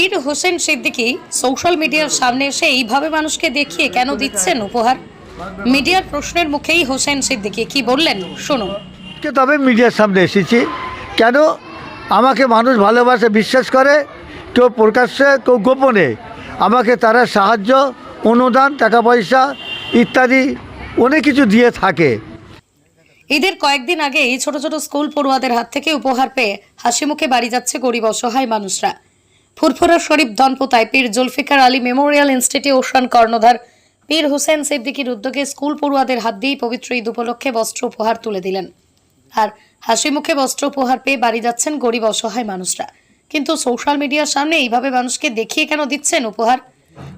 পীর হোসেন সিদ্দিকী সোশ্যাল মিডিয়ার সামনে এসে এইভাবে মানুষকে দেখিয়ে কেন দিচ্ছেন উপহার? মিডিয়ার প্রশ্নের মুখেই হোসেন সিদ্দিকী কি বললেন? শুনুন। কে তবে মিডিয়ার সামনে এসেছি। কেন? আমাকে মানুষ ভালোবাসে বিশ্বাস করে কেউ প্রকাশ্যে কেউ গোপনে। আমাকে তারা সাহায্য অনুদান টাকা পয়সা ইত্যাদি অনেক কিছু দিয়ে থাকে। ঈদের কয়েকদিন আগেই ছোট ছোট স্কুল পড়ুয়াদের হাত থেকে উপহার পেয়ে হাসি মুখে বাড়ি যাচ্ছে গরিব অসহায় মানুষরা। ফুরফুরা শরীফ ধনপোতায় পীর Zulfiqar Ali memorial institute institution কর্ণধার। পীর হোসেন সিদ্দিকীর উদ্যোগে স্কুল পড়ুয়াদের হাত দিয়েই পবিত্র ঈদ উপলক্ষে বস্ত্র উপহার তুলে দিলেন। আর হাসি মুখে বস্ত্র উপহার পেয়ে বাড়ি যাচ্ছেন গরিব অসহায় মানুষরা। কিন্তু সোশ্যাল মিডিয়ার সামনে এইভাবে মানুষকে দেখিয়ে কেন দিচ্ছেন উপহার?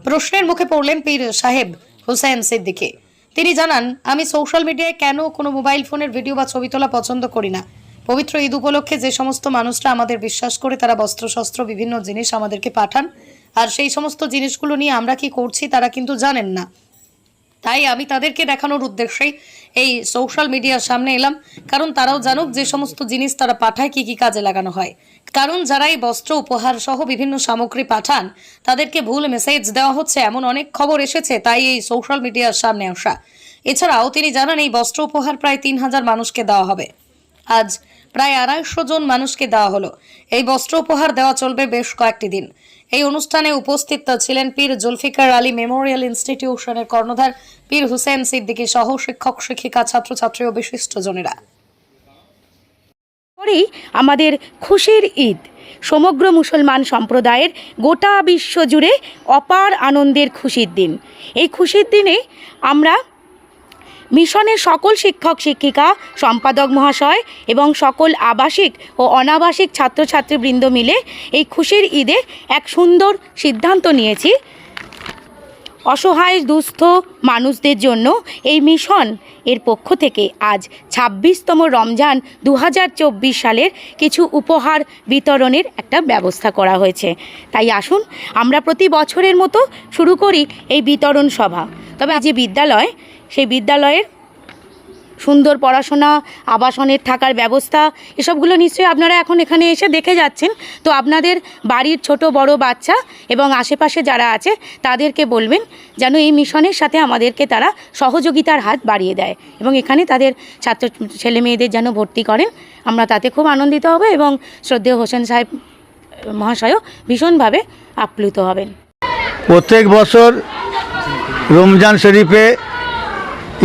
প্রশ্নের মুখে পড়লেন পীর সাহেব হোসেন সিদ্দিকী। তিনি জানান, আমি সোশ্যাল মিডিয়ায় কেন কোনো মোবাইল ফোনের ভিডিও বা ছবি তোলা পছন্দ করি না। পবিত্র ঈদ উপলক্ষে যে সমস্ত মানুষরা আমাদের বিশ্বাস করে তারা বস্ত্রশস্ত্র, বিভিন্ন জিনিস আমাদেরকে পাঠান। আর সেই সমস্ত জিনিসগুলো নিয়ে আমরা কি করছি তারা কিন্তু জানেন না। তাই আমি তাদেরকে দেখানোর উদ্দেশ্যেই এই সোশ্যাল মিডিয়ার সামনে এলাম। কারণ তারাও জানুক যে সমস্ত জিনিস তারা পাঠায় কি কি কাজে লাগানো হয়। কারণ যারা এই বস্ত্র উপহার সহ বিভিন্ন সামগ্রী পাঠান, তাদেরকে ভুল মেসেজ দেওয়া হচ্ছে, এমন অনেক খবর এসেছে, তাই এই সোশ্যাল মিডিয়ার সামনে আসা। এছাড়াও তিনি জানান এই বস্ত্র উপহার প্রায় তিন হাজার মানুষকে দেওয়া হবে। আজ প্রায় আড়াইশো জন মানুষকে দেওয়া হলো। এই বস্ত্র উপহার দেওয়া চলবে বেশ কয়েকটি দিন। এই অনুষ্ঠানে উপস্থিত ছিলেন পীর জুলফিকার আলী মেমোরিয়াল ইনস্টিটিউশনের কর্ণধার পীর হুসেন সিদ্দিকী সহ শিক্ষক, শিক্ষিকা, ছাত্রছাত্রী ও বিশিষ্টজনেরা করেই আমাদের খুশির ঈদ। সমগ্র মুসলমান সম্প্রদায়ের গোটা বিশ্ব জুড়ে অপার আনন্দের খুশির দিন। এই খুশির দিনে আমরা মিশনের সকল শিক্ষক, শিক্ষিকা, সম্পাদক মহাশয় এবং সকল আবাসিক ও অনাবাসিক ছাত্রছাত্রীবৃন্দ মিলে এই খুশির ঈদে এক সুন্দর সিদ্ধান্ত নিয়েছি। অসহায়, দুস্থ মানুষদের জন্য এই মিশন এর পক্ষ থেকে আজ ছাব্বিশতম রমজান দু হাজার চব্বিশ সালের কিছু উপহার বিতরণের একটা ব্যবস্থা করা হয়েছে। তাই আসুন, আমরা প্রতি বছরের মতো শুরু করি এই বিতরণ সভা। তবে আজ বিদ্যালয় সেই বিদ্যালয়ের সুন্দর পড়াশোনা, আবাসনের থাকার ব্যবস্থা, এসবগুলো নিশ্চয়ই আপনারা এখন এখানে এসে দেখে যাচ্ছেন। তো আপনাদের বাড়ির ছোট বড় বাচ্চা এবং আশেপাশে যারা আছে, তাদেরকে বলবেন যেন এই মিশনের সাথে আমাদেরকে তারা সহযোগিতার হাত বাড়িয়ে দেয় এবং এখানে তাদের ছাত্র ছেলে মেয়েদের যেন ভর্তি করেন। আমরা তাতে খুব আনন্দিত হব এবং শ্রদ্ধেয় হোসেন সাহেব মহাশয়ও ভীষণভাবে আপ্লুত হবেন। প্রত্যেক বছর রমজান শরীফে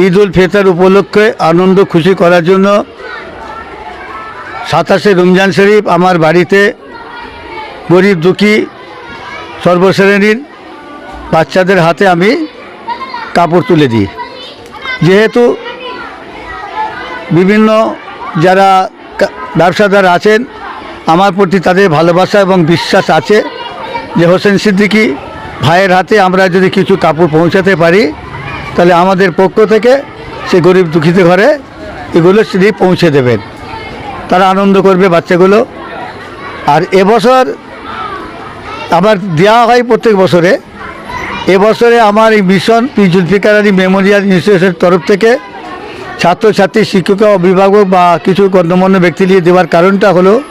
ঈদ উল ফিতর উপলক্ষে আনন্দ, খুশি করার জন্য সাতাশে রমজান শরীফ আমার বাড়িতে গরিব দুঃখী সর্বশ্রেণীর বাচ্চাদের হাতে আমি কাপড় তুলে দিই। যেহেতু বিভিন্ন যারা ব্যবসাদার আছেন, আমার প্রতি তাদের ভালোবাসা এবং বিশ্বাস আছে যে হোসেন সিদ্দিকী ভাইয়ের হাতে আমরা যদি কিছু কাপড় পৌঁছাতে পারি তাহলে আমাদের পক্ষ থেকে সে গরিব দুঃখিত ঘরে এগুলো তিনি পৌঁছে দেবেন। তারা আনন্দ করবে বাচ্চাগুলো। আর এবছর আবার দেওয়া হয় প্রত্যেক বছরে। এবছরে আমার এই মিশন পি জুলফিকার মেমোরিয়াল ইনস্টিটিউশনের তরফ থেকে ছাত্রছাত্রী, শিক্ষক, অভিভাবক বা কিছু গণ্যমান্য ব্যক্তি নিয়ে দেওয়ার কারণটা হলো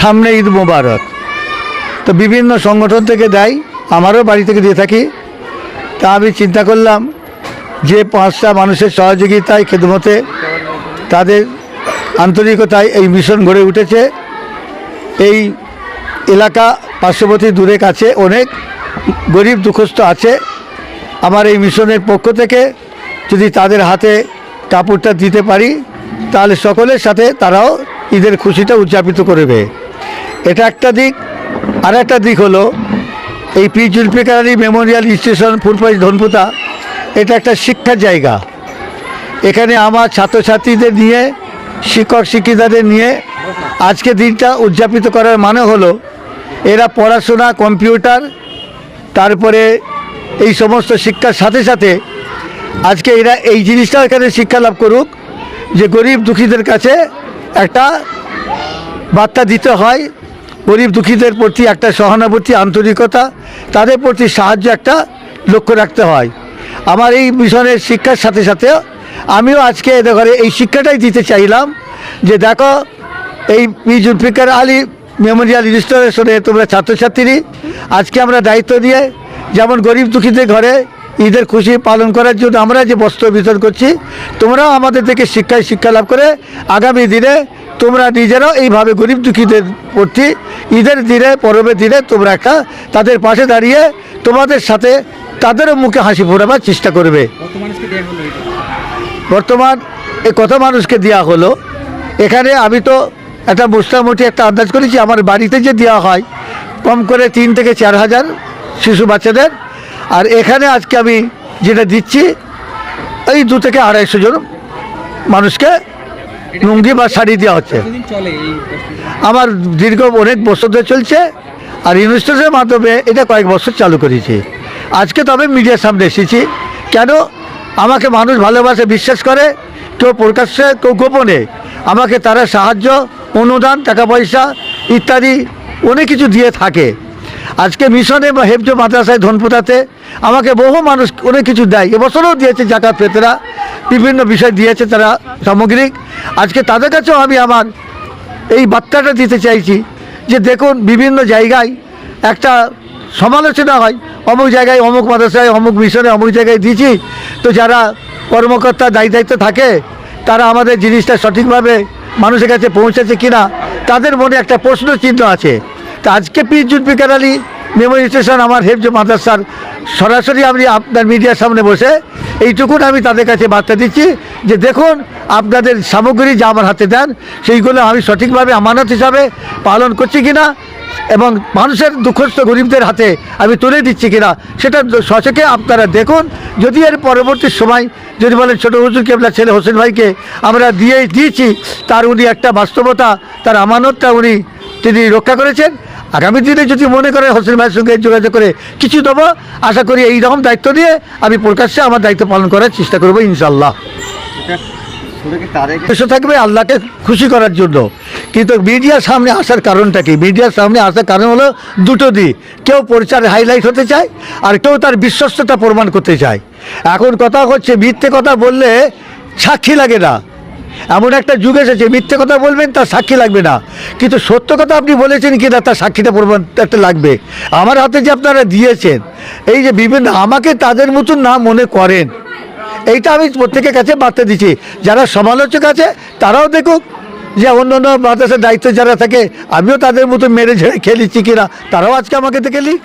সামনে ঈদ মোবারক। তো বিভিন্ন সংগঠন থেকে দেয়, আমারও বাড়ি থেকে দিয়ে থাকি। তা আমি চিন্তা করলাম যে পাঁচটা মানুষের সহযোগিতায় খেদমতে তাদের আন্তরিকতায় এই মিশন গড়ে উঠেছে। এই এলাকা পার্শ্ববর্তী দূরে কাছে অনেক গরিব দুঃখস্থ আছে। আমার এই মিশনের পক্ষ থেকে যদি তাদের হাতে কাপড়টা দিতে পারি, তাহলে সকলের সাথে তারাও ঈদের খুশিটা উদযাপিত করবে। এটা একটা দিক। আর একটা দিক হলো এই পি জুলফিকার মেমোরিয়াল স্টেশন ফুলপাই ধনপুতা এটা একটা শিক্ষার জায়গা। এখানে আমার ছাত্রছাত্রীদের নিয়ে, শিক্ষক শিক্ষিকাদের নিয়ে আজকে দিনটা উদযাপিত করার মানে হলো, এরা পড়াশোনা, কম্পিউটার, তারপরে এই সমস্ত শিক্ষার সাথে সাথে আজকে এরা এই জিনিসটাও এখানে শিক্ষা লাভ করুক, যে গরিব দুঃখীদের কাছে একটা বার্তা দিতে হয়। গরিব দুঃখীদের প্রতি একটা সহানুভূতি, আন্তরিকতা, তাদের প্রতি সাহায্য একটা লক্ষ্য রাখতে হয়। আমার এই মিশনের শিক্ষার সাথে সাথে আমিও আজকে ঘরে এই শিক্ষাটাই দিতে চাইলাম যে দেখো, এই জুলফিকার আলী, মেমোরিয়াল ইনস্টলেশনে তোমরা ছাত্রছাত্রী, আজকে আমরা দায়িত্ব দিয়ে যেমন গরিব দুঃখীদের ঘরে ঈদের খুশি পালন করার জন্য আমরা যে বস্ত্র বিতরণ করছি, তোমরাও আমাদের থেকে শিক্ষায় শিক্ষা লাভ করে আগামী দিনে তোমরা নিজেরাও এইভাবে গরিব দুঃখীদের প্রতি ঈদের দিনে, পরবের দিনে তোমরা একটা তাদের পাশে দাঁড়িয়ে তোমাদের সাথে তাদেরও মুখে হাসি ফোটাবার চেষ্টা করবে। বর্তমান এই কত মানুষকে দেওয়া হলো? এখানে আমি তো একটা মোটামুটি একটা আন্দাজ করেছি আমার বাড়িতে যে দেওয়া হয় কম করে তিন থেকে চার হাজার শিশু বাচ্চাদের। আর এখানে আজকে আমি যেটা দিচ্ছি এই দু থেকে আড়াইশো জন মানুষকে লুঙ্গি বা শাড়ি দেওয়া হচ্ছে। আমার দীর্ঘ অনেক বছর ধরে চলছে আর ইনস্টিটিউটের মাধ্যমে এটা কয়েক বছর চালু করেছি। আজকে তবে মিডিয়ার সামনে এসেছি। কেন? আমাকে মানুষ ভালোবাসে, বিশ্বাস করে, কেউ প্রকাশ্যে, কেউ গোপনে। আমাকে তারা সাহায্য, অনুদান টাকা পয়সা ইত্যাদি অনেক কিছু দিয়ে থাকে। আজকে মিশনে বা হেফজ মাদ্রাসায় ধনপুতাতে আমাকে বহু মানুষ অনেক কিছু দেয়। এবছরও দিয়েছে জাকাত পেতেরা বিভিন্ন বিষয় দিয়েছে তারা সামগ্রিক। আজকে তাদের কাছেও আমি আমার এই বার্তাটা দিতে চাইছি যে দেখুন, বিভিন্ন জায়গায় একটা সমালোচনা হয়। অমুক জায়গায় অমুক মাদ্রাসায়, অমুক মিশনে অমুক জায়গায় দিয়েছি। তো যারা কর্মকর্তা দায়ী দায়িত্ব থাকে, তারা আমাদের জিনিসটা সঠিকভাবে মানুষের কাছে পৌঁছেছে কিনা, তাদের মনে একটা প্রশ্ন চিহ্ন আছে। তা আজকে পীর জুলফিকার আলী মেমোরি স্টেশন, আমার হেফজ মাদ্রাসার, সরাসরি আমি আপনার মিডিয়ার সামনে বসে এইটুকুন আমি তাদের কাছে বার্তা দিচ্ছি যে দেখুন, আপনাদের সামগ্রী যা আমার হাতে দেন, সেইগুলো আমি সঠিকভাবে আমানত হিসাবে পালন করছি কিনা এবং মানুষের দুঃখস্থ গরিবদের হাতে আমি তুলে দিচ্ছি কিনা, সেটা সচেকে আপনারা দেখুন। যদি এর পরবর্তী সময় যদি বলেন, ছোটো হুজুর কেবলা ছেলে হোসেন ভাইকে আমরা দিয়ে দিয়েছি, তার উনি একটা বাস্তবতা, তার আমানতটা উনি, তিনি রক্ষা করেছেন। আগামী দিনে যদি মনে করে হোসেন ভাইয়ের সঙ্গে যোগাযোগ করে কিছু দেবো, আশা করি এই রকম দায়িত্ব দিয়ে আমি প্রকাশ্যে আমার দায়িত্ব পালন করার চেষ্টা করব ইনশাল্লাহ উদ্দেশ্য থাকবে আল্লাহকে খুশি করার জন্য। কিন্তু মিডিয়ার সামনে আসার কারণটা কি? মিডিয়ার সামনে আসার কারণ হলো দুটো দিক। কেউ পরিচার হাইলাইট হতে চায় আর কেউ তার বিশ্বস্ততা প্রমাণ করতে চায়। এখন কথা হচ্ছে, মিথ্যে কথা বললে সাক্ষী লাগে না। এমন একটা যুগ এসেছে, মিথ্যে কথা বলবেন তার সাক্ষী লাগবে না। কিন্তু সত্য কথা আপনি বলেছেন কি না তার সাক্ষীটা প্রমাণ একটা লাগবে। আমার হাতে যে আপনারা দিয়েছেন, এই যে বিভিন্ন আমাকে তাদের মতন না মনে করেন এইটা আমি প্রত্যেকের কাছে বার্তা দিচ্ছি। যারা সমালোচক আছে, তারাও দেখুক যে অন্য অন্য মাদ্রাসার দায়িত্ব যারা থাকে, আমিও তাদের মতো মেরে ঝেড়ে খেলেছি কিনা, তারাও আজকে আমাকে দেখে লিখ